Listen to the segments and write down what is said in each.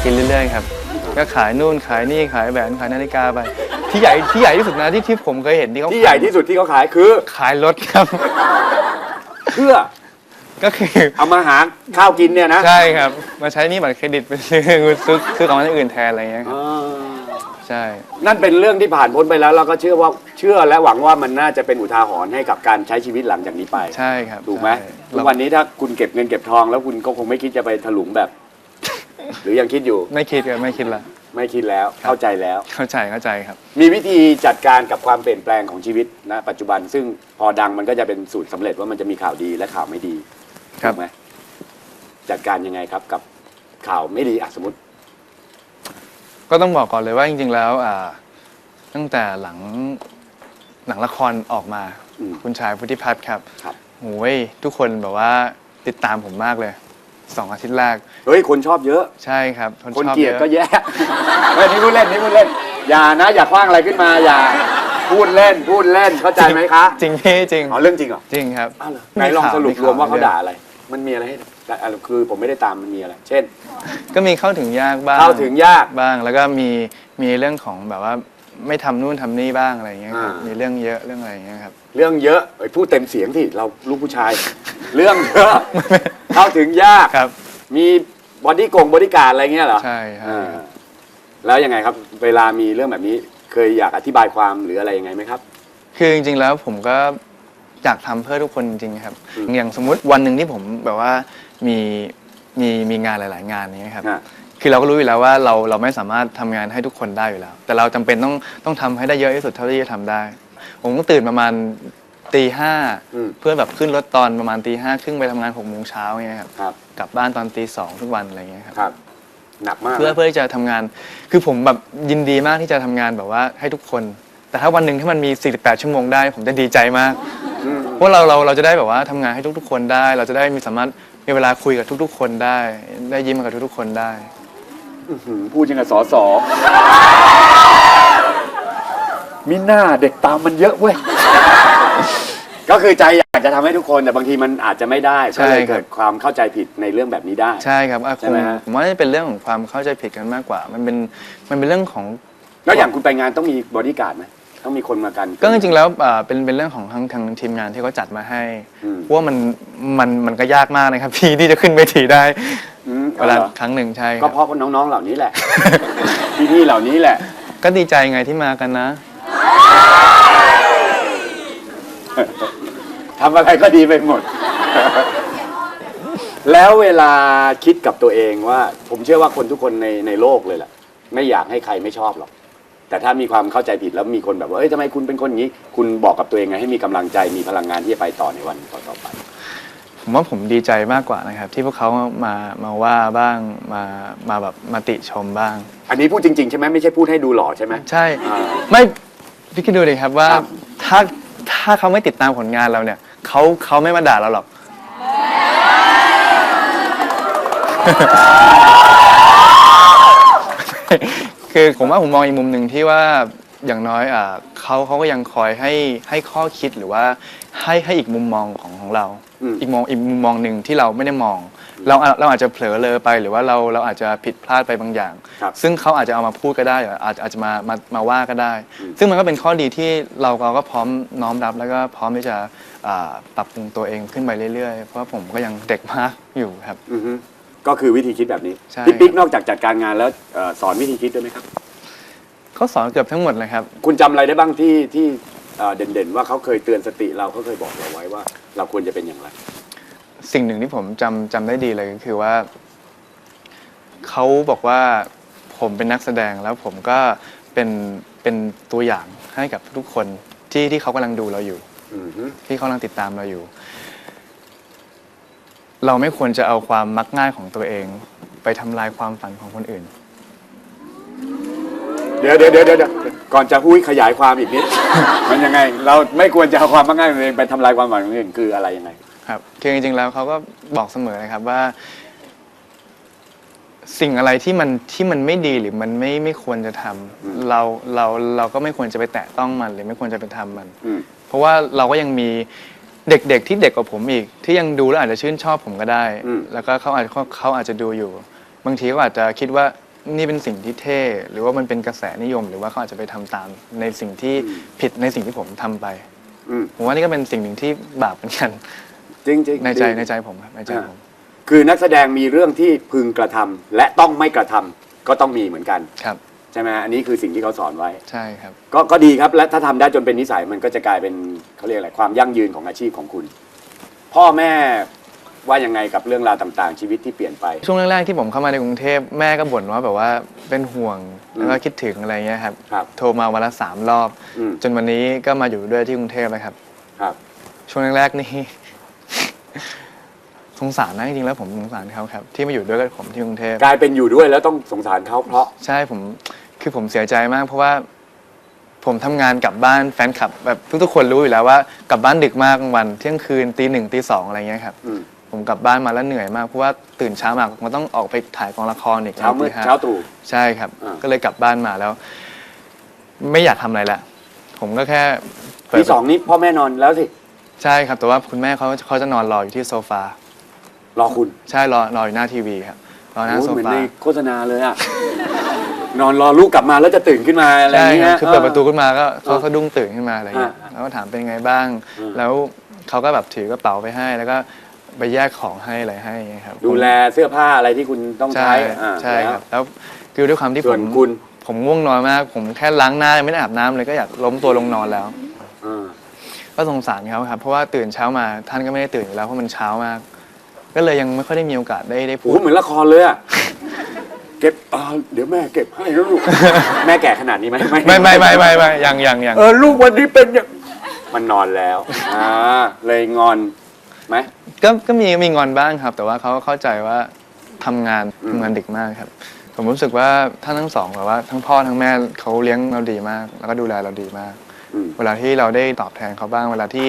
เขาก็ขายของกินเรื่อยๆครับ ก็ขายนู่นขายนี่ขายแหวนขายนาฬิกาไป ที่ใหญ่ที่ใหญ่ที่สุดนะที่ที่ผมเคยเห็นที่เขาที่ใหญ่ที่สุดที่เขาขายคือขายรถครับ เพื่อก็คือเอามาหาข้าวกินเนี่ยนะ ใช่ครับ มาใช้หนี่บัตรเครดิตไปซื้อซื้อซื้อของอย่างอื่นแทนอะไรอย่างเงี้ยครับอ่าใช่ นั่นเป็นเรื่องที่ผ่านพ้นไปแล้วเราก็เชื่อว่าเชื่อและหวังว่ามันน่าจะเป็นอุทาหรณ์ให้กับการใช้ชีวิตหลังจากนี้ไป ใช่ครับถูกไหมใช่ทุกวันนี้ถ้าคุณเก็บเงินเก็บทองแล้วคุณก็คงไม่คิดจะไปถลุงแบบ หรือยังคิดอยู่ไม่คิดครับไม่คิดละ ไม่คิดแล้วเข้าใจแล้ว เข้าใจเข้าใจครับ มีวิธีจัดการกับความเปลี่ยนแปลงของชีวิตนะปัจจุบันซึ่งพอดังมันก็จะเป็นสูตรสำเร็จว่ามันจะมีข่าวดีและข่าวไม่ดีครับ ถูกไหมจัดการยังไงครับกับข่าวไม่ดีอะสมมติ ก็ต้องบอกก่อนเลยว่าจริง ๆ แล้วอ่าตั้งแต่หลังหนังละครออกมา อืมคุณชายพุทธิพัฒน์ครับครับ โอ้ยทุกคนแบบว่าติดตามผมมากเลย สองอาทิตย์แรก เฮ้ยคนชอบเยอะ ใช่ครับคนชอบเกลียดอะก็แย่เฮ้ยนี่พูดเล่นนี่พูดเล่น อย่านะ อย่าคว้างอะไรขึ้นมาอย่าพูดเล่นพูดเล่นเข้าใจไหมคะ จริงพี่จริงอ๋อเรื่องจริงเหรอจริงครับอ้าวเหรอไหนลองสรุปรวมว่าเขาด่าอะไร มันมีอะไรให้ด่าอะคือผมไม่ได้ตามมันมีอะไร เช่น ก็มีเข้าถึงยากบ้างเข้าถึงยากบ้างแล้วก็มีมีเรื่องของแบบว่า ไม่ทำนู่นทำนี่บ้างอะไรอย่างเงี้ยครับอ่ามี มีเรื่องเยอะเรื่องอะไรอย่างเงี้ยครับ เรื่องเยอะเอ้ยพูดเต็มเสียงที่เราลูกผู้ชาย เรื่องเยอะเข้าถึงยาก ครับ มีบอดี้กงบอดี้การดอะไรเงี้ยเหรอใช่ใช่อ่าแล้วยังไงครับ เวลามีเรื่องแบบนี้เคยอยากอธิบายความหรืออะไรยังไงไหมครับ คือจริง ๆ แล้วผมก็อยากทำเพื่อทุกคนจริงๆครับ อืม อย่างสมมุติวันหนึ่งที่ผมแบบว่ามีมีมีงานหลาย ๆ งานนี้ยครับ อะ คือเราก็รู้อยู่แล้วว่าเราเราไม่สามารถทำงานให้ทุกคนได้อยู่แล้ว แต่เราจำเป็นต้องต้องทำให้ได้เยอะที่สุดเท่าที่จะทำได้ ผมต้องตื่นประมาณตีห้าอืม เพื่อแบบขึ้นรถตอนประมาณตีห้าครึ่งไปทำงานหกโมงเช้าเงี้ยครับครับกลับบ้านตอนตีสองทุกวันอะไรเงี้ยครับ ครับหนักมากเพื่อเพื่อที่จะทำงาน คือผมแบบยินดีมากที่จะทำงานแบบว่าให้ทุกคน แต่ถ้าวันหนึ่งที่มันมี 48 ชั่วโมงได้ ผมจะดีใจมากอืมเพราะเราเราเราจะได้แบบว่าทำงานให้ทุกๆ คนได้ เราจะได้มีสามารถมีเวลาคุยกับทุกๆ คนได้ ได้ยิ้มกับทุกๆ คนได้ อื้อหือพูดยังกับสอสอมิน่าเด็กตามมันเยอะเว้ย ก็คือใจอยากจะทำให้ทุกคนแต่บางทีมันอาจจะไม่ได้ใช่ก็เลยครับ เกิดความเข้าใจผิดในเรื่องแบบนี้ได้ ใช่ครับอะคใช่งไหมฮะ ผมว่าจะเป็นเรื่องของความเข้าใจผิดกันมากกว่า มันเป็นมันเป็นเรื่องของ แล้วอย่างคุณไปงานต้องมีบอดี้การ์ดไหมต้องมีคนมากัน ก็จริงๆแล้วอ่าเป็นเป็นเรื่องของทางทางทีมงานที่เขาจัดมาให้อืม เพราะว่ามันมันมันก็ยากมากนะครับพี่ที่จะขึ้นเวทีได้ อืมเวลาเอาเหรอครั้งหนึ่งใช่คก็รับ เพราะน้องๆเหล่านี้แหละ พี่ๆเหล่านี้แหละ ก็ดีใจไงที่มากันนะ ทำอะไรก็ดีไปหมด แล้วเวลาคิดกับตัวเองว่า ผมเชื่อว่าคนทุกคนในในโลกเลยแหละไม่อยากให้ใครไม่ชอบหรอก แต่ถ้ามีความเข้าใจผิดแล้วมีคนแบบว่าเอ้ยทำไมคุณเป็นคนอย่างนี้ คุณบอกกับตัวเองไงให้มีกำลังใจมีพลังงานที่จะไปต่อในวันต่อๆไป ผมว่าผมดีใจมากกว่านะครับ ที่พวกเขามามาว่าบ้างมามาแบบมาติชมบ้าง อันนี้พูดจริง ๆ ใช่ไหมไม่ใช่พูดให้ดูหล่อใช่ไหม ใช่ อ่าไม่พี่คิดดูดิครับว่าครับ ถ้าถ้าเขาไม่ติดตามผลงานเราเนี่ยเขาเขาไม่มาด่าเราหรอก คือผมว่าผมมองอีกมุมหนึ่งที่ว่า อย่างน้อยอ่าเขาเขาก็ยังคอยให้ให้ข้อคิดหรือว่าให้ให้อีกมุมมองของของเรา อืม อีกมองอีกมุมมองหนึ่งที่เราไม่ได้มอง เราเราอาจจะเผลอเลอไปหรือว่าเราเราอาจจะผิดพลาดไปบางอย่าง ครับ ซึ่งเขาอาจจะเอามาพูดก็ได้หรืออาจอาจจะมามามาว่าก็ได้อืมซึ่งมันก็เป็นข้อดีที่เราเราก็พร้อมน้อมรับ แล้วก็พร้อมที่จะอ่าปรับปรุงตัวเองขึ้นไปเรื่อยๆ เพราะว่าผมก็ยังเด็กมากอยู่ครับ อือฮึก็คือวิธีคิดแบบนี้ใช่ พี่ปิ๊กครับนอกจากจัดการงานแล้วเอ่อสอนวิธีคิดด้วยไหมครับ เขาสอนเกือบทั้งหมดเลยครับ คุณจำอะไรได้บ้างที่ที่เอ่อเด่นๆ ว่าเขาเคยเตือนสติเราเขาเคยบอกเราไว้ว่า เราควรจะเป็นอย่างไร สิ่งหนึ่งที่ผมจำจำได้ดีเลยก็คือว่าเขาบอกว่าผมเป็นนักแสดงแล้วผมก็เป็นเป็นตัวอย่างให้กับทุกคนที่ที่เขากำลังดูเราอยู่ อือฮึที่เขากำลังติดตามเราอยู่ เราไม่ควรจะเอาความมักง่ายของตัวเอง ไปทำลายความฝันของคนอื่น เดี๋ยวเดี๋ยวเดี๋ยวเดี๋ยวก่อนจะพูดขยายความอีกนิด มันยังไง เราไม่ควรจะเอาความมักง่ายของตัวเองไปทำลายความหวังของคนอื่นคืออะไรยังไง ครับคือจริงๆแล้วเขาก็บอกเสมอนะครับว่า สิ่งอะไรที่มันที่มันไม่ดีหรือมันไม่ไม่ควรจะทำอืม เราเราเราก็ไม่ควรจะไปแตะต้องมัน หรือไม่ควรจะไปทำมัน อืม เพราะว่าเราก็ยังมีเด็กๆที่เด็กกว่าผมอีก ที่ยังดูแล้วอาจจะชื่นชอบผมก็ได้ อืม แล้วก็เขาอาจจะเขาเขาอาจจะดูอยู่ บางทีก็อาจจะคิดว่า นี่เป็นสิ่งที่เท่หรือว่ามันเป็นกระแสนิยม หรือว่าเขาอาจจะไปทำตามในสิ่งที่อืมผิดในสิ่งที่ผมทำไปอืมผมว่านี่ก็เป็นสิ่งหนึ่งที่บาปเหมือนกัน จริงจริงในใจดีในใจผมครับในใจผมคือนักแสดงมีเรื่องที่พึงกระทำและต้องไม่กระทำก็ต้องมีเหมือนกันครับ ใช่ไหมอันนี้คือสิ่งที่เขาสอนไว้ ใช่ครับ ก็ก็ดีครับและถ้าทำได้จนเป็นนิสัยมันก็จะกลายเป็นเขาเรียกอะไรความยั่งยืนของอาชีพของคุณ พ่อแม่ ว่ายังไงกับเรื่องราวต่างๆ ชีวิตที่เปลี่ยนไป ช่วงแรกๆที่ผมเข้ามาในกรุงเทพแม่ก็บ่นว่าแบบว่าเป็นห่วงอืมแล้วก็คิดถึงอะไรเงี้ยครับครับ โทรมาวันละสามรอบ อืมจนวันนี้ก็มาอยู่ด้วยที่กรุงเทพแล้วครับ ครับ ช่วงแรกๆนี่ สงสารนะจริงๆแล้วผมสงสารเขาครับ ที่มาอยู่ด้วยกับผมที่กรุงเทพกลายเป็นอยู่ด้วยแล้วต้องสงสารเขาเพราะ ใช่ผมคือผมเสียใจมาก เพราะว่า ผมทำงานกลับบ้านแฟนคลับแบบทุกๆคนรู้อยู่แล้วว่ากลับบ้านดึกมากกลางวันเที่ยงคืนตีหนึ่งตีสองอะไรเงี้ยครับ อืม ผมกลับบ้านมาแล้วเหนื่อยมากเพราะว่าตื่นเช้ามามันต้องออกไปถ่ายกองละครอีกเช้ามืดตีห้เช้าตรู่ ใช่ครับ อ่า ก็เลยกลับบ้านมาแล้ว ไม่อยากทำอะไรละผมก็แค่เปิดที่สองนี้พ่อแม่นอนแล้วสิ ใช่ครับ แต่ว่าคุณแม่เขาเขาจะนอนรออยู่ที่โซฟารอคุณใช่รอรออยู่หน้าทีวีครับรอหน้าโอ้ยโซเหมือนฟาในโฆษณาเลยอะนอนรอลูกกลับมาแล้วจะตื่นขึ้นมาอะไรอใช่ย่างคเงี้รับย คือเปิดประตูขึ้นมาก็เขาเออสะดุ้งตื่นขึ้นมาอะไรเงี้ยอ่าแล้วก็ถามเป็นไงบ้าง อืม แล้วเขาก็แบบถือกระเป๋าไปให้ แล้วก็ ไปแยกของให้อะไรให้อย่างเงี้ยครับดูแลเสื้อผ้าอะไรที่คุณต้องใช่ใช้อ่าใช่แล้วครับ แล้วคือด้วยความที่ส่ผวนมคุณผมง่วงนอนมาก ผมแค่ล้างหน้ายังไม่ได้อาบน้ำเลยก็อยากล้มตัวลงนอนแล้ว อ่าก็สงสารเขาครับ เพราะว่าตื่นเช้ามาท่านก็ไม่ได้ตื่นอยู่แล้วเพราะมันเช้ามาก ก็เลยยังไม่ค่อยได้มีโอกาสได้ได้โอ้พูโหด เหมือนละครเลยอะเก็บอ่าเดี๋ยวแม่เก็บให้นะลูก แม่แก่ขนาดนี้ไหมไม่ไม่ไม่ไม่ไม่ยังยังยังเออลูกวันนี้เป็นอย่างมันนอนแล้วอ่าเลยงอน ไหม ก็ก็มีมีงอนบ้างครับ แต่ว่าเขาก็เข้าใจว่าทำงานอืม ทำงานดึกมากครับ ผมรู้สึกว่าท่านทั้งสองแบบว่าทั้งพ่อทั้งแม่เขาเลี้ยงเราดีมาก แล้วก็ดูแลเราดีมาก อืมเวลาที่เราได้ตอบแทนเขาบ้าง เวลาที่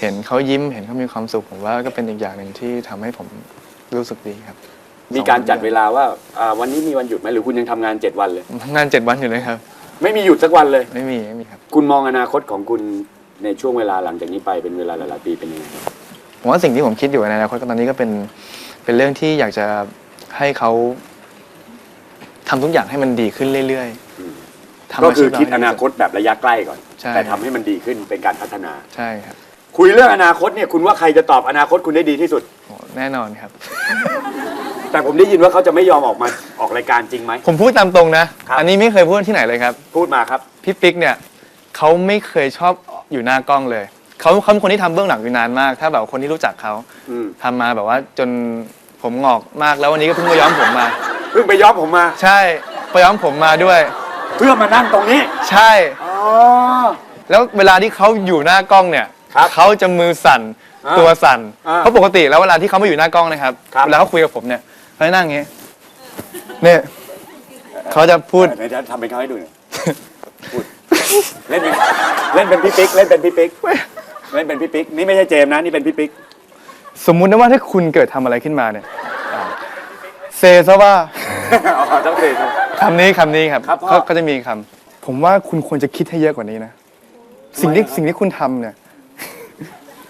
เห็นเขายิ้มเห็นเขามีความสุขผมว่าก็เป็นอีกอย่างหนึ่งที่ทำให้ผมรู้สึกดีครับมีการจัดเวลาว่าอ่าวันนี้มีวันหยุดไหมหรือคุณยังทำงานเจ็ดวันเลยผมทำงานเจ็ดวันอยู่เลยครับ ไม่มีหยุดสักวันเลย ไม่มีไม่มีครับ คุณมองอนาคตของคุณในช่วงเวลาหลังจากนี้ไปเป็นเวลาหลายๆปีเป็นยังไง ผมว่าสิ่งที่ผมคิดอยู่ในอนาคตตอนนี้ก็เป็นเป็นเรื่องที่อยากจะให้เขาทำทุกอย่างให้มันดีขึ้นเรื่อยอืมๆทำก็คือชีพเรคิดให้อนาคตแบบระยะใกล้ก่อน ใช่ แต่ทำให้มันดีขึ้นเป็นการพัฒนา ใช่ครับคุยเรื่องอนาคตเนี่ยคุณว่าใครจะตอบอนาคตคุณได้ดีที่สุดโอ้แน่นอนครับ แต่ผมได้ยินว่าเขาจะไม่ยอมออกมาออกรายการจริงไหม ผมพูดตามตรงนะ ครับ อันนี้ไม่เคยพูดที่ไหนเลยครับ พูดมาครับ พี่ปิ๊กเนี่ยเขาไม่เคยชอบอยู่หน้ากล้องเลย เขาเขาเป็นคนที่ทำเบื้องหลังอยู่นานมาก ถ้าแบบคนที่รู้จักเขาอืม ทำมาแบบว่าจนผมงอกมากแล้ววันนี้ก็เพิ่งมาย้อมผมมา เพิ่งไปย้อมผมมา ใช่ไปย้อมผมมาด้วย เพื่อมานั่งตรงนี้ ใช่ อ๋อ แล้วเวลาที่เขาอยู่หน้ากล้องเนี่ยครับเขาจะมือสั่นอ่าตัวสั่นอ่าเพราะปกติแล้วเวลาที่เขาไม่อยู่หน้ากล้องนะครับครับ เวลาเขาคุยกับผมเนี่ยเขาจะนั่งอย่างงี้เนี่ยเขาจะพูด เดี๋ยวทำเป็นเขาให้ดูหน่อยพูด เล่นเป็นเล่นเป็นพี่ปิ๊ก เล่นเป็นพี่ปิ๊ก เล่นเป็นพี่ปิ๊กนี่ไม่ใช่เจมส์นะนี่เป็นพี่ปิ๊กสมมุตินะว่าถ้าคุณเกิดทำอะไรขึ้นมาเนี่ยอ่าเซซะว่าอ๋อต้องเรียนคำนี้คำนี้ครับครับพ่อ เขาก็จะมีคำผมว่าคุณควรจะคิดให้เยอะกว่านี้นะสิ่งที่ทำไมครับสิ่งที่คุณทำเนี่ย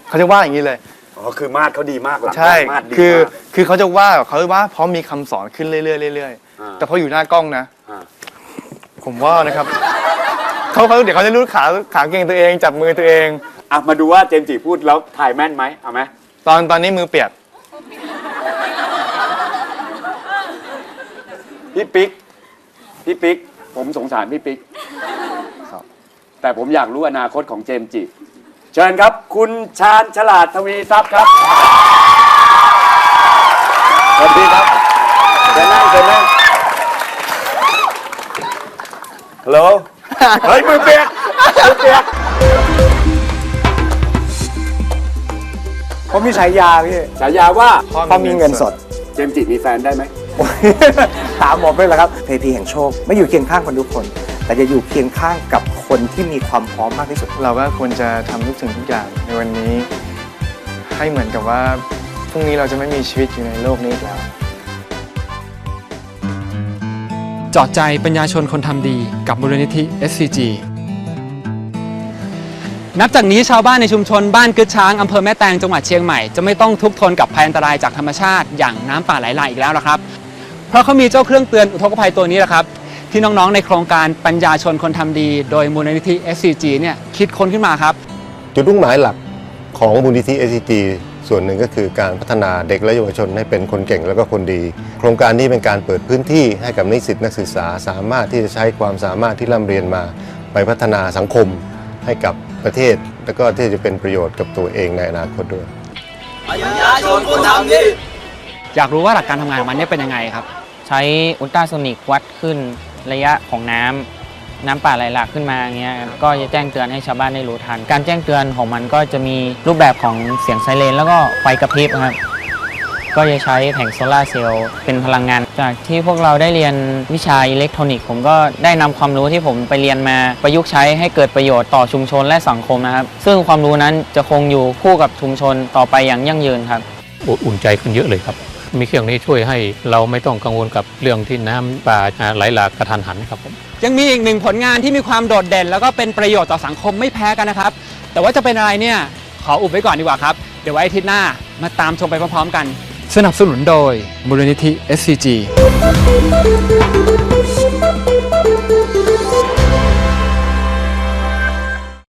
เขาจะว่าอย่างนี้เลย อ๋อคือมาดเขาดีมากหลังใช่ มาดดีคือมากคือเขาจะว่าเขาจะว่าเพราะมีคำสอนขึ้นเรื่อยๆเรื่อยอ่าๆแต่พออยู่หน้ากล้องนะอ่า ผมว่านะครับเขาเขาเดี๋ยวเขาจะรู้ขาขาเก่งตัวเอง จับมือตัวเอง อะมาดูว่าเจมส์จีพูดแล้วถ่ายแม่นไหมเอาไหมตอนตอนนี้มือเปียกพี่ปิ๊กพี่ปิ๊กผมสงสารพี่ปิ๊กครับ แต่ผมอยากรู้อนาคตของเจมส์จิเชิญครับ คุณชาญฉลาดทวีทรัพย์ครับสวัสดีครับเชิญนั่งเชิญนั่งฮัลโหลเฮ้ยมือเปียกมือเปียก ผมมีฉายาพี่ฉายาว่าพอมีเงินสด เจมส์จิมีแฟนได้ไหมถามผมเลยแหละครับเพพีแห่งโชค ไม่อยู่เคียงข้างคนทุกคน แต่จะอยู่เคียงข้างกับคนที่มีความพร้อมมากที่สุด เราก็ควรจะทำทุกสิ่งทุกอย่างในวันนี้ ให้เหมือนกับว่าพรุ่งนี้เราจะไม่มีชีวิตอยู่ในโลกนี้อีกแล้ว เจาะใจปัญญาชนคนทำดีกับมูลนิธิ SCG นับจากนี้ชาวบ้านในชุมชนบ้านกึดช้างอำเภอแม่แตงจังหวัดเชียงใหม่ จะไม่ต้องทุกข์ทนกับภัยอันตรายจากธรรมชาติอย่างน้ำป่าไหลหลากอีกแล้วละครับ เพราะเขามีเจ้าเครื่องเตือนอุทกภัยตัวนี้แหละครับ ที่น้องๆในโครงการปัญญาชนคนทำดี โดยมูลนิธิ SCG เนี่ยคิดค้นขึ้นมาครับ จุดมุ่งหมายหลักของมูลนิธิ SCG ส่วนหนึ่งก็คือการพัฒนาเด็กและเยาวชนให้เป็นคนเก่งและก็คนดี โครงการนี้เป็นการเปิดพื้นที่ให้กับนิสิตนักศึกษา สามารถที่จะใช้ความสามารถที่ร่ำเรียนมา ไปพัฒนาสังคมให้กับ ประเทศ และก็ที่จะเป็นประโยชน์กับตัวเองในอนาคตด้วยอยากรู้ว่าหลักการทำงานของมันเนี่ยเป็นยังไงครับ ใช้อุลตราโซนิกวัดขึ้นระยะของน้ำน้ำป่าไหลหลากขึ้นมาอย่างเงี้ยก็จะแจ้งเตือนให้ชาวบ้านได้รู้ทัน การแจ้งเตือนของมันก็จะมีรูปแบบของเสียงไซเรนแล้วก็ไฟกระพริบครับ ก็จะใช้แผงโซลาร์เซลล์เป็นพลังงาน จากที่พวกเราได้เรียนวิชาอิเล็กทรอนิกส์ผมก็ได้นำความรู้ที่ผมไปเรียนมาประยุกต์ใช้ให้เกิดประโยชน์ต่อชุมชนและสังคมนะครับ ซึ่งความรู้นั้นจะคงอยู่คู่กับชุมชนต่อไปอย่างยั่งยืนครับอบอุ่นใจขึ้นเยอะเลยครับมีเครื่องนี้ช่วยให้เราไม่ต้องกังวลกับเรื่องที่น้ำป่าไหลหลากกระทันหันครับผมยังมีอีกหนึ่งผลงานที่มีความโดดเด่น แล้วก็เป็นประโยชน์ต่อสังคมไม่แพ้กันนะครับ แต่ว่าจะเป็นอะไรเนี่ยขออุบไว้ก่อนดีกว่าครับ เดี๋ยวไว้อาทิตย์หน้ามาตามชมไปพร้อมๆกัน สนับสนุนโดยมูลนิธิ SCG